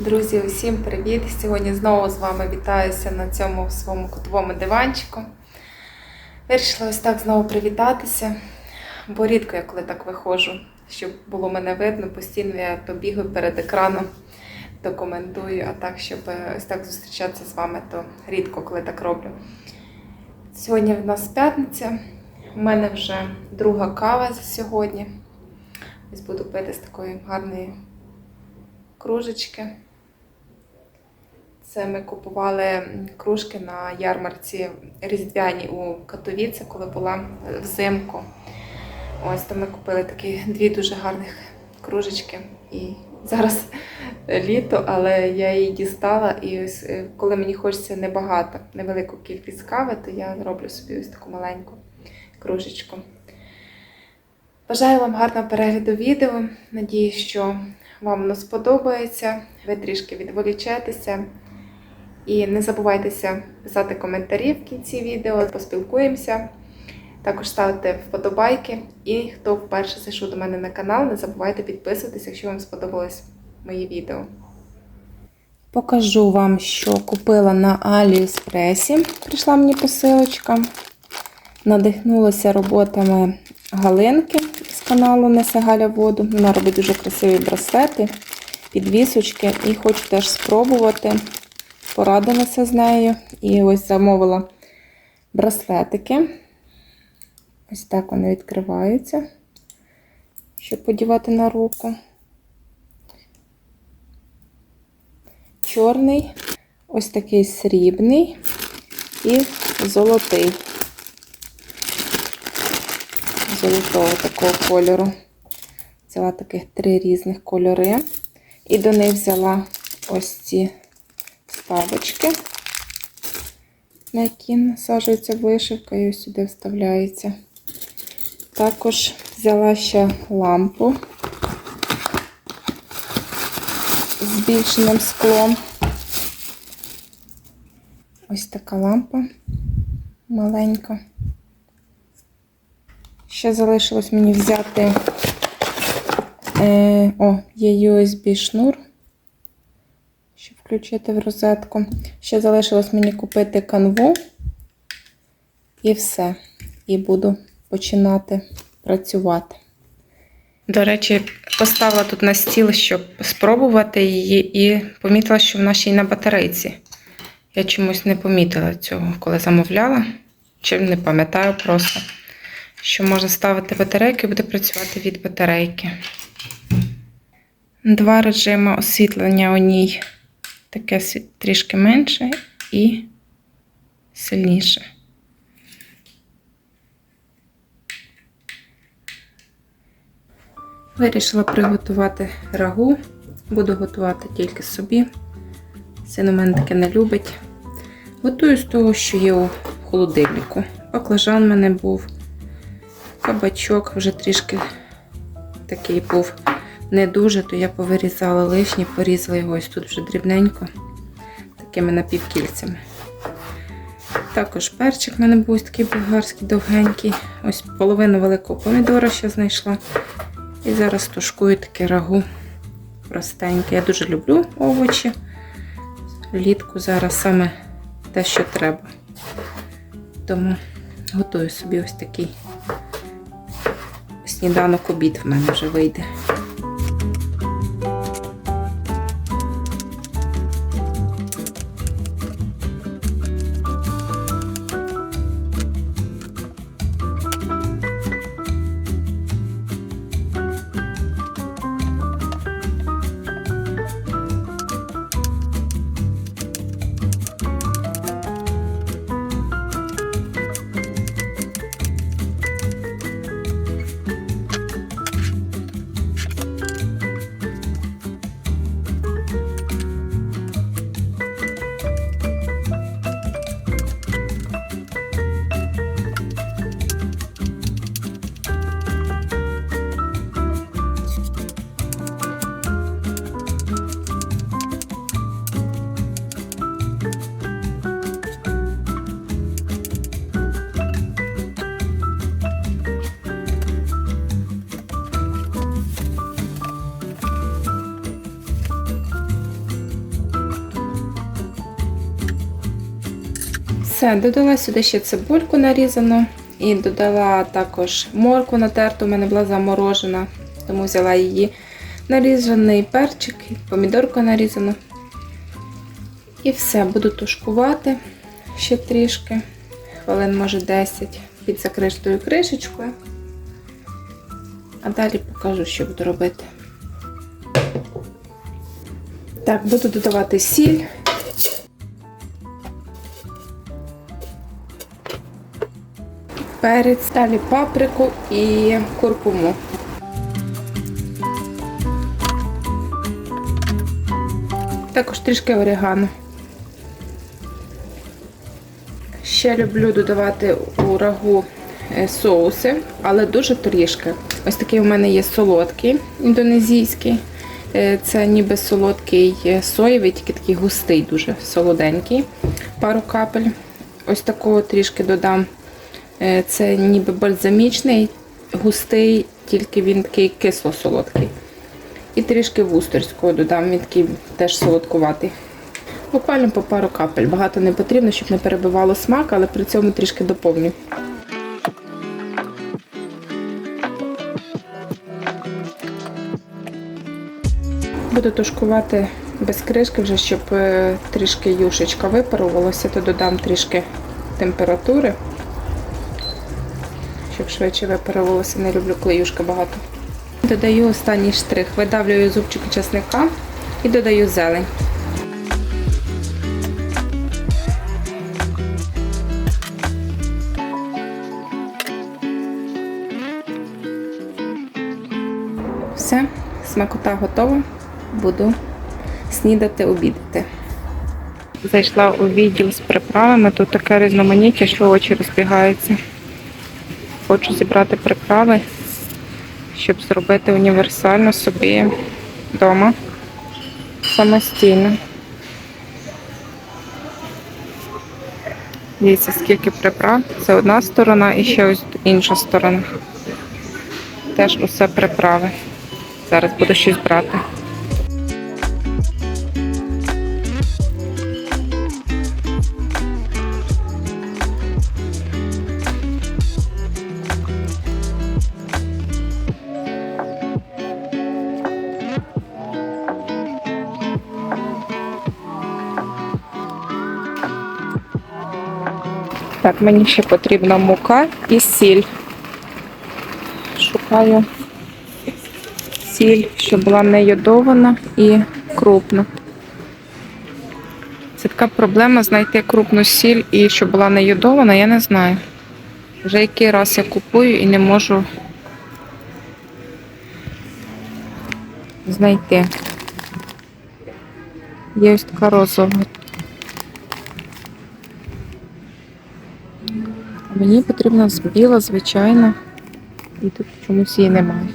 Друзі, усім привіт! Сьогодні знову з вами вітаюся на цьому своєму котовому диванчику. Вирішила ось так знову привітатися, бо рідко я коли так виходжу, щоб було мене видно, постійно я то бігаю перед екраном, то коментую, а так, щоб е, ось так зустрічатися з вами, то рідко коли так роблю. Сьогодні в нас п'ятниця. У мене вже друга кава за сьогодні. Ось буду пити з такої гарної кружечки. Це ми купували кружки на ярмарці різдвяні у Катовіці, коли була е, взимку. Ось то ми купили такі дві дуже гарних кружечки. І зараз літо, але я її дістала. І ось е, коли мені хочеться небагато, невелику кількість кави, то я роблю собі ось таку маленьку кружечку. Бажаю вам гарного перегляду відео. Надіюсь, що вам воно сподобається. Ви трішки відволічетеся. І не забувайтеся писати коментарі в кінці відео, поспілкуємося. Також ставте вподобайки. І хто вперше зайшов до мене на канал, не забувайте підписуватися, якщо вам сподобалось мої відео. Покажу вам, що купила на Аліекспресі. Прийшла мені посилочка. Надихнулася роботами Галинки з каналу Несе Галя воду. Вона робить дуже красиві браслети, підвісочки і хочу теж спробувати. Порадилася з нею. І ось замовила браслетики. Ось так вони відкриваються, щоб подівати на руку. Чорний, ось такий срібний і золотий золотого такого кольору. Взяла таких три різних кольори. І до них взяла ось ці вставочки, на які насаджується вишивка і ось сюди вставляється. Також взяла ще лампу з збільшеним склом. Ось така лампа маленька. Ще залишилось мені взяти е, о, є USB шнур, щоб включити в розетку. Ще залишилось мені купити канву і все. І буду починати працювати. До речі, поставила тут на стіл, щоб спробувати її, і помітила, що вона ще й на батарейці. Я чомусь не помітила цього, коли замовляла. Чи не пам'ятаю просто що можна ставити батарейки і буде працювати від батарейки. Два режими освітлення у ній таке трішки менше і сильніше. Вирішила приготувати рагу. Буду готувати тільки собі. Син у мене таке не любить. Готую з того, що є у холодильнику. Баклажан в мене був. Кабачок вже трішки такий був не дуже, то я повирізала лишні, порізала його ось тут вже дрібненько, такими напівкільцями. Також перчик в мене був такий болгарський довгенький. Ось половину великого помідора ще знайшла. І зараз тушкую таке рагу простеньке. Я дуже люблю овочі. Літку зараз саме те, що треба. Тому готую собі ось такий сніданок обід в мене вже вийде. Все, додала сюди ще цибульку нарізану і додала також моркву натерту, у мене була заморожена, тому взяла її. Нарізаний перчик, помідорку нарізану. І все, буду тушкувати ще трішки, хвилин, може 10 під закритою кришечкою. А далі покажу, що буду робити. Так, буду додавати сіль. Перець, далі паприку і куркуму. Також трішки орегано. Ще люблю додавати у рагу е, соуси, але дуже трішки. Ось такий у мене є солодкий індонезійський. Е, Це ніби солодкий е, соєвий, тільки такий густий, дуже солоденький. Пару капель. Ось такого трішки додам. Е, Це ніби бальзамічний, густий, тільки він такий кисло-солодкий. І трішки вустерського додам, він такий теж солодкуватий. Буквально по пару капель. Багато не потрібно, щоб не перебивало смак, але при цьому трішки доповню. Буду тушкувати без кришки, вже щоб е, трішки юшечка випарувалася, то додам трішки температури, щоб швидше випарувалося. Не люблю, коли юшка багато. Додаю останній штрих, видавлюю зубчики чесника і додаю зелень. Все, смакота готова. Буду снідати, обідати. Зайшла у відділ з приправами. Тут таке різноманіття, що очі розбігаються. Хочу зібрати приправи, щоб зробити універсально собі вдома самостійно. Дивіться, скільки приправ. Це одна сторона і ще ось інша сторона. Теж усе приправи. Зараз буду щось брати. Так, мені ще потрібна мука і сіль. Шукаю сіль, щоб була не йодована і крупна. Це така проблема знайти крупну сіль і щоб була не йодована, я не знаю. Вже який раз я купую і не можу знайти. Є ось така розова. Мені потрібна біла, звичайна, і тут чомусь її немає.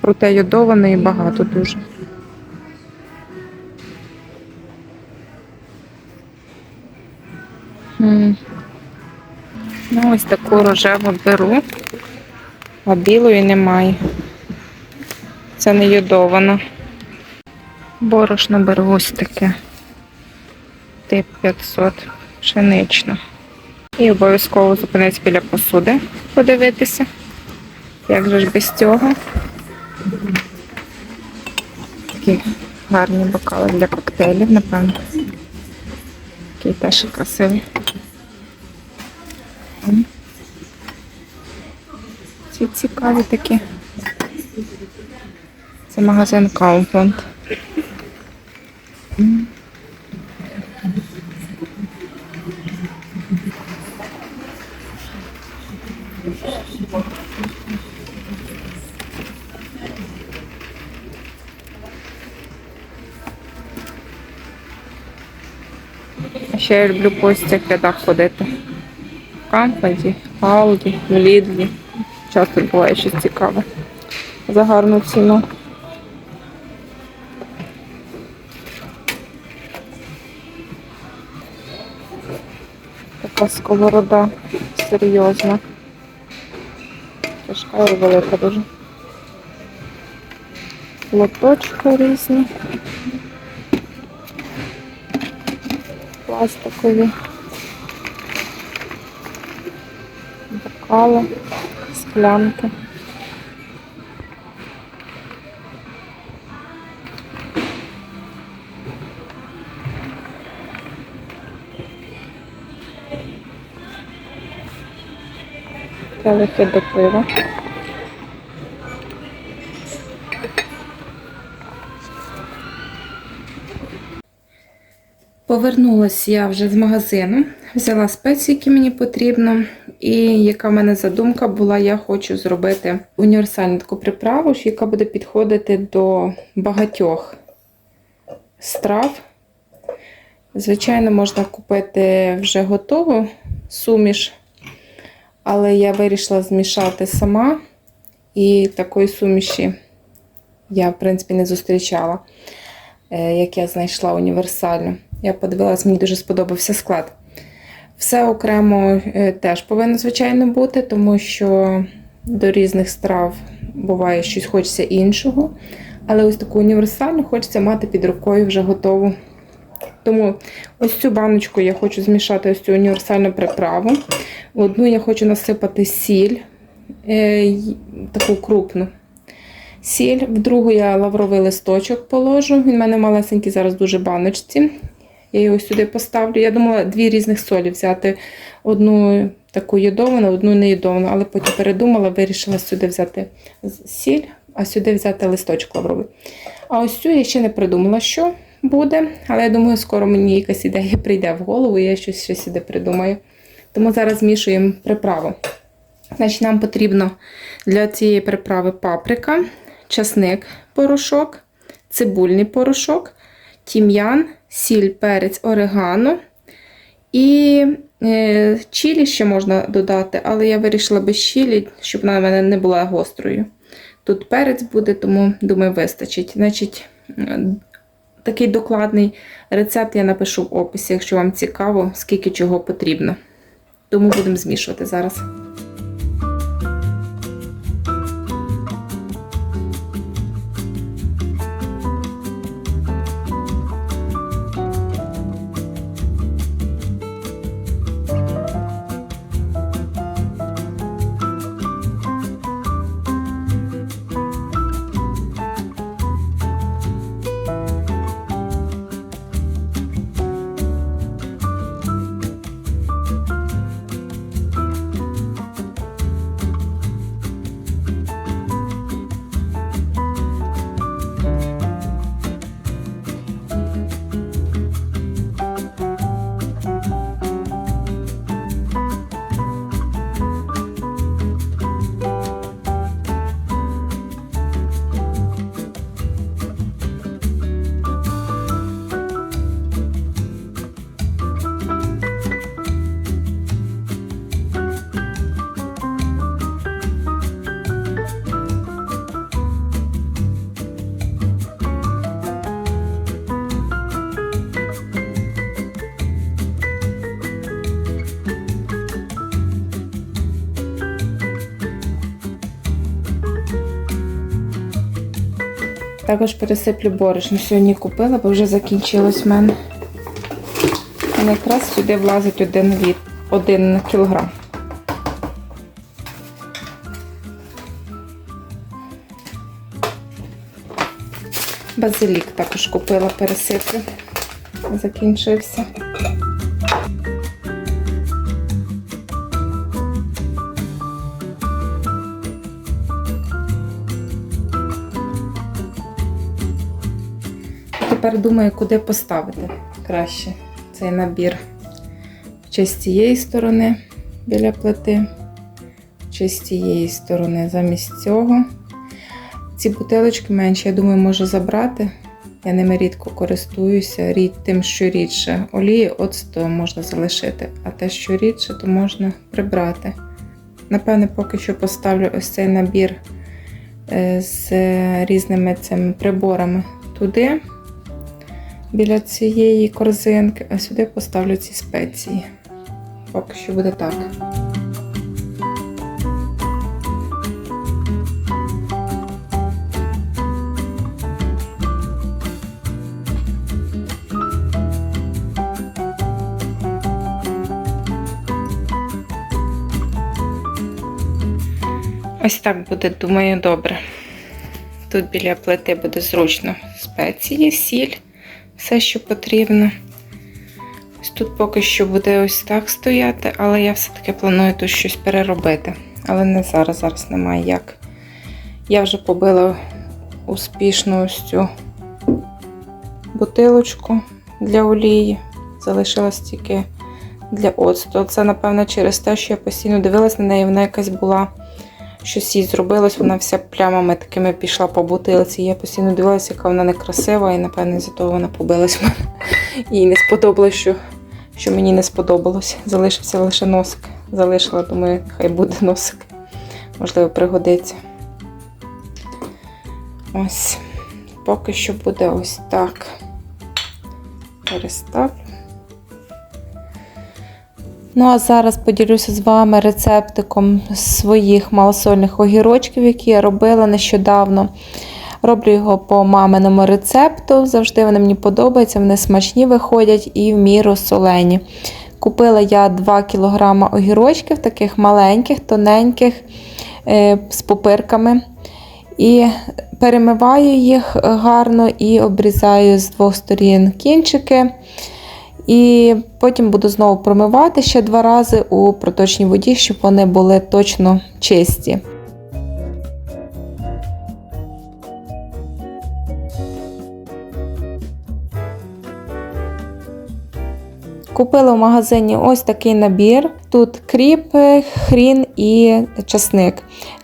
Проте йодованої багато дуже. Ну, ось таку рожеву беру, а білої немає. Це не йодована. Борошно беру ось таке. Тип 500 пшенично. І обов'язково зупинитися біля посуди, подивитися. Як же ж без цього? Такі гарні бокали для коктейлів, напевно. Такий теж красивий. Ці цікаві такі. Це магазин Kaufland. Ще я люблю по цих рядах ходити. В Кампаді, в Ауді, Лідлі. Часто буває щось цікаве. За гарну ціну. Така сковорода серйозна. Тяжка і велика дуже. Лоточки різні. пластикові. Бокали, склянки. Келихи до пива. Повернулася я вже з магазину, взяла спеції, які мені потрібно, і яка в мене задумка була, я хочу зробити універсальну таку приправу, яка буде підходити до багатьох страв. Звичайно, можна купити вже готову суміш, але я вирішила змішати сама, і такої суміші я, в принципі, не зустрічала, е, як я знайшла універсальну. Я подивилась, мені дуже сподобався склад. Все окремо е, теж повинно, звичайно, бути, тому що до різних страв буває щось хочеться іншого. Але ось таку універсальну хочеться мати під рукою вже готову. Тому ось цю баночку я хочу змішати ось цю універсальну приправу. В одну я хочу насипати сіль, е, таку крупну. Сіль, в другу я лавровий листочок положу. Він в мене малесенький зараз дуже баночці. Я його сюди поставлю. Я думала дві різних солі взяти. Одну таку йодовану, одну не йодовану, але потім передумала, вирішила сюди взяти сіль, а сюди взяти листочок лавровий. А ось цю я ще не придумала, що буде. Але я думаю, скоро мені якась ідея прийде в голову, і я щось ще сюди придумаю. Тому зараз змішуємо приправу. Значить, Нам потрібно для цієї приправи паприка, часник, порошок, цибульний порошок, тім'ян, сіль, перець, орегано. І е, чілі ще можна додати, але я вирішила без чілі, щоб вона в мене не була гострою. Тут перець буде, тому, думаю, вистачить. Значить, Такий докладний рецепт я напишу в описі, якщо вам цікаво, скільки чого потрібно. Тому будемо змішувати зараз. Також пересиплю борошно. Сьогодні купила, бо вже закінчилось в мене. І якраз сюди влазить один, від, один кілограм. Базилік також купила, пересиплю. Закінчився. Тепер думаю, куди поставити краще цей набір. Чи з цієї сторони біля плити, чи з цієї сторони замість цього. Ці бутилочки менші, я думаю, можу забрати. Я ними рідко користуюся, рід, тим, що рідше. Олії оцту можна залишити, а те, що рідше, то можна прибрати. Напевне, поки що поставлю ось цей набір е, з різними цими приборами туди біля цієї корзинки, а сюди поставлю ці спеції. Поки що буде так. Ось так буде, думаю, добре. Тут біля плити буде зручно спеції, сіль все, що потрібно. Ось тут поки що буде ось так стояти, але я все-таки планую тут щось переробити. Але не зараз, зараз немає як. Я вже побила успішно ось цю бутилочку для олії. Залишилась тільки для оцту. Це, напевно, через те, що я постійно дивилась на неї, вона якась була, щось їй зробилось, вона вся плямами такими пішла по бутилці. Я постійно дивилася, яка вона некрасива, і, напевно, з-за того вона побилась в мене. Їй не сподобалось, що, що мені не сподобалось. Залишився лише носик. Залишила, думаю, хай буде носик. Можливо, пригодиться. Ось. Поки що буде ось так. Переставлю. Ну, а зараз поділюся з вами рецептиком своїх малосольних огірочків, які я робила нещодавно. Роблю його по маминому рецепту. Завжди вони мені подобаються, вони смачні виходять і в міру солені. Купила я 2 кг огірочків, таких маленьких, тоненьких, е, з пупирками. І перемиваю їх гарно і обрізаю з двох сторін кінчики. І потім буду знову промивати ще два рази у проточній воді, щоб вони були точно чисті. Купила в магазині ось такий набір. Тут кріп, хрін і часник.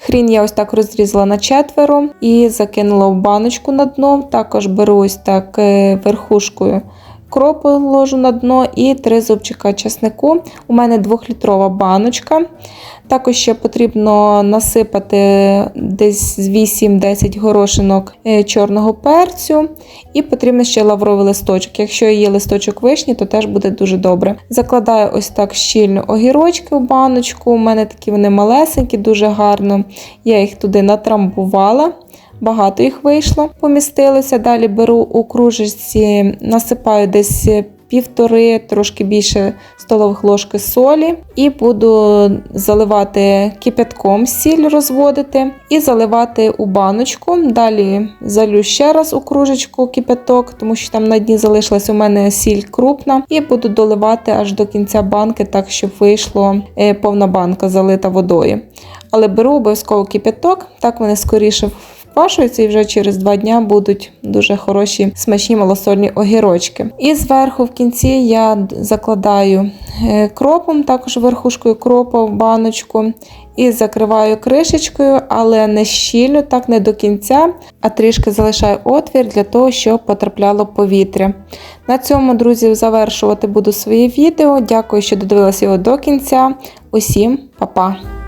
Хрін я ось так розрізала на четверо і закинула в баночку на дно. Також беру ось так е, верхушкою кропу ложу на дно і три зубчика часнику. У мене 2-літрова баночка. Також ще потрібно насипати десь 8-10 горошинок е, чорного перцю. І потрібно ще лавровий листочок. Якщо є листочок вишні, то теж буде дуже добре. Закладаю ось так щільно огірочки в баночку. У мене такі вони малесенькі, дуже гарно. Я їх туди натрамбувала. Багато їх вийшло, помістилося. Далі беру у кружечці, насипаю десь півтори, трошки більше столових ложки солі, і буду заливати кипятком сіль розводити і заливати у баночку. Далі залю ще раз у кружечку кипяток, тому що там на дні залишилась у мене сіль крупна, і буду доливати аж до кінця банки, так щоб вийшло е, повна банка залита водою. Але беру обов'язково кипяток, так вони скоріше вквашуються і вже через два дня будуть дуже хороші смачні малосольні огірочки. І зверху в кінці я закладаю е, кропом, також верхушкою кропа в баночку. І закриваю кришечкою, але не щільно, так не до кінця, а трішки залишаю отвір для того, щоб потрапляло повітря. На цьому, друзі, завершувати буду своє відео. Дякую, що додивилися його до кінця. Усім па-па!